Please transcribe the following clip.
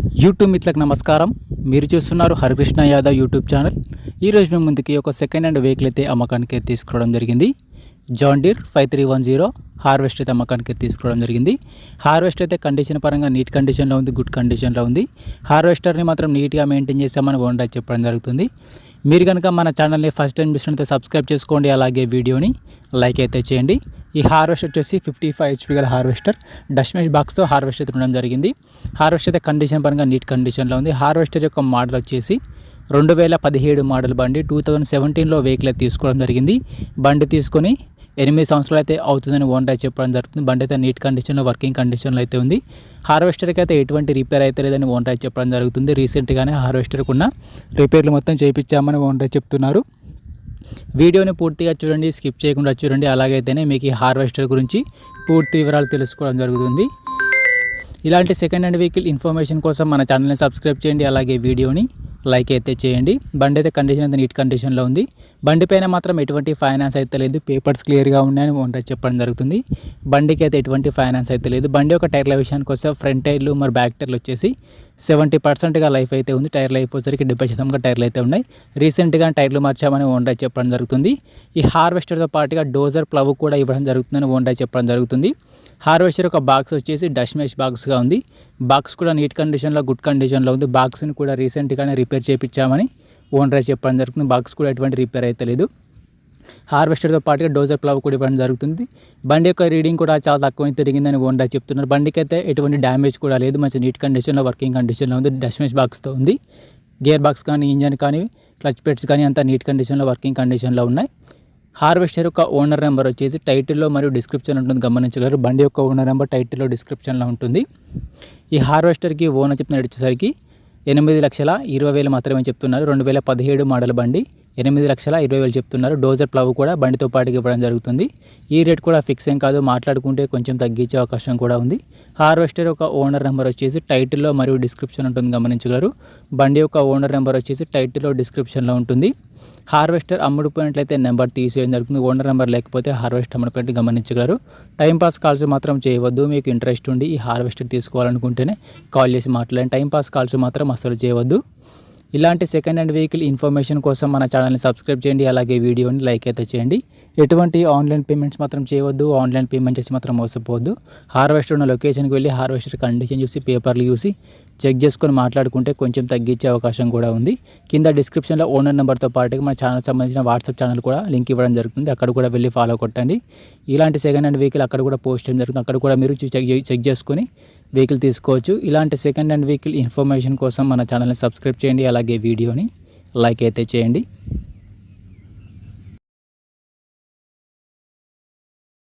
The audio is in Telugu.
యూట్యూబ్ మిత్రులకు నమస్కారం. మీరు చూస్తున్నారు హరికృష్ణ యాదవ్ యూట్యూబ్ ఛానల్. ఈరోజు మేము ముందుకి ఒక సెకండ్ హ్యాండ్ వెహికల్ అయితే అమ్మకానికి తీసుకురావడం జరిగింది. John Deere five three one zero harvest అయితే అమ్మకానికి తీసుకురావడం జరిగింది. హార్వెస్ట్ అయితే కండిషన్ పరంగా నీట్ కండిషన్లో ఉంది గుడ్ కండిషన్లో ఉంది. హార్వెస్టర్ని మాత్రం నీట్గా మెయింటైన్ చేసామని ఓనర్ చెప్పడం జరుగుతుంది. మీరు కనుక మన ఛానల్ని ఫస్ట్ టైం చూసినట్లయితే సబ్స్క్రైబ్ చేసుకోండి అలాగే వీడియోని లైక్ అయితే చేయండి. ఈ హార్వెస్టర్ వచ్చేసి ఫిఫ్టీ ఫైవ్ హెచ్పి గల హార్వెస్టర్. డస్ట్బిన్ బాక్స్తో హార్వెస్టర్ అయితే ఉండడం జరిగింది. హార్వెస్టర్ అయితే కండిషన్ పరంగా నీట్ కండిషన్లో ఉంది. హార్వెస్టర్ యొక్క మోడల్ వచ్చేసి రెండు వేల పదిహేడు మోడల్ బండి టూ థౌజండ్ సెవెంటీన్లో వెహికల్ అయితే తీసుకోవడం జరిగింది. బండి తీసుకొని ఎనిమిది సంవత్సరాలు అయితే అవుతుందని ఓనర్ చెప్పడం జరుగుతుంది. బండి అయితే నీట్ కండిషన్లో వర్కింగ్ కండిషన్లో అయితే ఉంది. హార్వెస్టర్కి అయితే ఎటువంటి రిపేర్ అయితే లేదని ఓనర్ చెప్పడం జరుగుతుంది. రీసెంట్గానే హార్వెస్టర్కి ఉన్న రిపేర్లు మొత్తం చేయించామని ఓనర్ చెప్తున్నారు. వీడియోని పూర్తిగా చూడండి స్కిప్ చేయకుండా చూడండి. అలాగైతేనే మీకు ఈ హార్వెస్టర్ గురించి పూర్తి వివరాలు తెలుసుకోవడం జరుగుతుంది. ఇలాంటి సెకండ్ హ్యాండ్ వెహికల్ ఇన్ఫర్మేషన్ కోసం మన ఛానల్ని సబ్స్క్రైబ్ చేయండి అలాగే వీడియోని లైక్ అయితే చేయండి. బండి అయితే కండిషన్ అయితే నీట్ కండిషన్లో ఉంది. బండి పైన మాత్రం ఎటువంటి ఫైనాన్స్ అయితే లేదు. పేపర్స్ క్లియర్గా ఉన్నాయని ఓనర్ చెప్పడం జరుగుతుంది. బండికి అయితే ఎటువంటి ఫైనాన్స్ అయితే లేదు. బండి యొక్క టైర్ల విషయానికి వస్తే ఫ్రంట్ టైర్లు మరి బ్యాక్ టైర్లు వచ్చేసి సెవెంటీ పర్సెంట్గా లైఫ్ అయితే ఉంది. టైర్లు అయిపోయేసరికి డెబ్బై శాతంగా టైర్లు అయితే ఉన్నాయి. రీసెంట్గా టైర్లు మార్చామని ఓండా చెప్పడం జరుగుతుంది. ఈ హార్వెస్టర్తో పాటుగా డోజర్ ప్లవ్ కూడా ఇవ్వడం జరుగుతుందని ఓండా చెప్పడం జరుగుతుంది. హార్వెస్టర్ ఒక బాక్స్ వచ్చేసి డస్ట్ మేష్ బాక్స్గా ఉంది. బాక్స్ కూడా నీట్ కండిషన్లో గుడ్ కండిషన్లో ఉంది. బాక్స్ని కూడా రీసెంట్గానే రిపేర్ చేయించామని ఓనర్ చెప్పడం జరుగుతుంది. బాక్స్ కూడా ఎటువంటి రిపేర్ అయితే లేదు. హార్వెస్టర్తో పాటుగా డోజర్ ప్లవ్ కూడా ఇవ్వడం జరుగుతుంది. బండి యొక్క రీడింగ్ కూడా చాలా తక్కువ తిరిగిందని ఓనర్ చెప్తున్నారు. బండికి అయితే ఎటువంటి డ్యామేజ్ కూడా లేదు. మంచి నీట్ కండిషన్లో వర్కింగ్ కండిషన్లో ఉంది. డస్మెష్ బాక్స్తో ఉంది. గేర్ బాక్స్ కానీ ఇంజన్ కానీ క్లచ్ పెట్స్ కానీ అంతా నీట్ కండిషన్లో వర్కింగ్ కండిషన్లో ఉన్నాయి. హార్వెస్టర్ యొక్క ఓనర్ నెంబర్ వచ్చేసి టైటిల్లో మరియు డిస్క్రిప్షన్ ఉంటుంది. గమనించగలరు. బండి యొక్క ఓనర్ నెంబర్ టైటిల్లో డిస్క్రిప్షన్లో ఉంటుంది. ఈ హార్వెస్టర్కి ఓనర్ చెప్పిన వచ్చేసరికి ఎనిమిది లక్షల ఇరవై వేలు మాత్రమే చెప్తున్నారు. రెండు వేల పదిహేడు మోడల్ బండి. ఎనిమిది లక్షల ఇరవై వేలు చెప్తున్నారు. డోజర్ ప్లవ్ కూడా బండితో పాటుకి ఇవ్వడం జరుగుతుంది. ఈ రేట్ కూడా ఫిక్స్ ఏం కాదు మాట్లాడుకుంటే కొంచెం తగ్గించే అవకాశం కూడా ఉంది. హార్వెస్టర్ యొక్క ఓనర్ నెంబర్ వచ్చేసి టైటిల్లో మరియు డిస్క్రిప్షన్ ఉంటుంది గమనించగలరు. బండి యొక్క ఓనర్ నెంబర్ వచ్చేసి టైటిల్లో డిస్క్రిప్షన్లో ఉంటుంది. హార్వెస్టర్ అమ్ముడుపోయినట్లయితే నెంబర్ తీసేయడం జరుగుతుంది. ఓనర్ నెంబర్ లేకపోతే హార్వెస్టర్ అమ్ముడుపోయినట్టు గమనించగలరు. టైంపాస్ కాల్స్ మాత్రం చేయవద్దు. మీకు ఇంట్రెస్ట్ ఉండి ఈ హార్వెస్టర్ తీసుకోవాలనుకుంటేనే కాల్ చేసి మాట్లాడండి. టైంపాస్ కాల్స్ మాత్రం అసలు చేయవద్దు. ఇలాంటి సెకండ్ హ్యాండ్ వెహికల్ ఇన్ఫర్మేషన్ కోసం మన ఛానల్ని సబ్స్క్రైబ్ చేయండి అలాగే వీడియోని లైక్ అయితే చేయండి. ఎటువంటి ఆన్లైన్ పేమెంట్స్ మాత్రం చేయవద్దు ఆన్లైన్ పేమెంట్ చేసి మాత్రం మోసపోవద్దు. హార్వెస్టర్ ఉన్న లొకేషన్కి వెళ్ళి హార్వెస్టర్ కండిషన్ చూసి పేపర్లు చూసి చెక్ చేసుకొని మాట్లాడుకుంటే కొంచెం తగ్గించే అవకాశం కూడా ఉంది. కింద డిస్క్రిప్షన్లో ఓనర్ నెంబర్తో పాటుగా మన ఛానల్ సంబంధించిన వాట్సాప్ ఛానల్ కూడా లింక్ ఇవ్వడం జరుగుతుంది. అక్కడ కూడా వెళ్ళి ఫాలో కొట్టండి. ఇలాంటి సెకండ్ హ్యాండ్ వెహికల్ అక్కడ కూడా పోస్ట్ చేయడం జరుగుతుంది. అక్కడ కూడా మీరు చెక్ చెక్ చేసుకొని వెహికల్ తీసుకోవచ్చు. ఇలాంటి సెకండ్ హ్యాండ్ వెహికల్ ఇన్ఫర్మేషన్ కోసం మన ఛానల్ని సబ్స్క్రైబ్ చేయండి. అలాగే వీడియోని లైక్ అయితే చేయండి.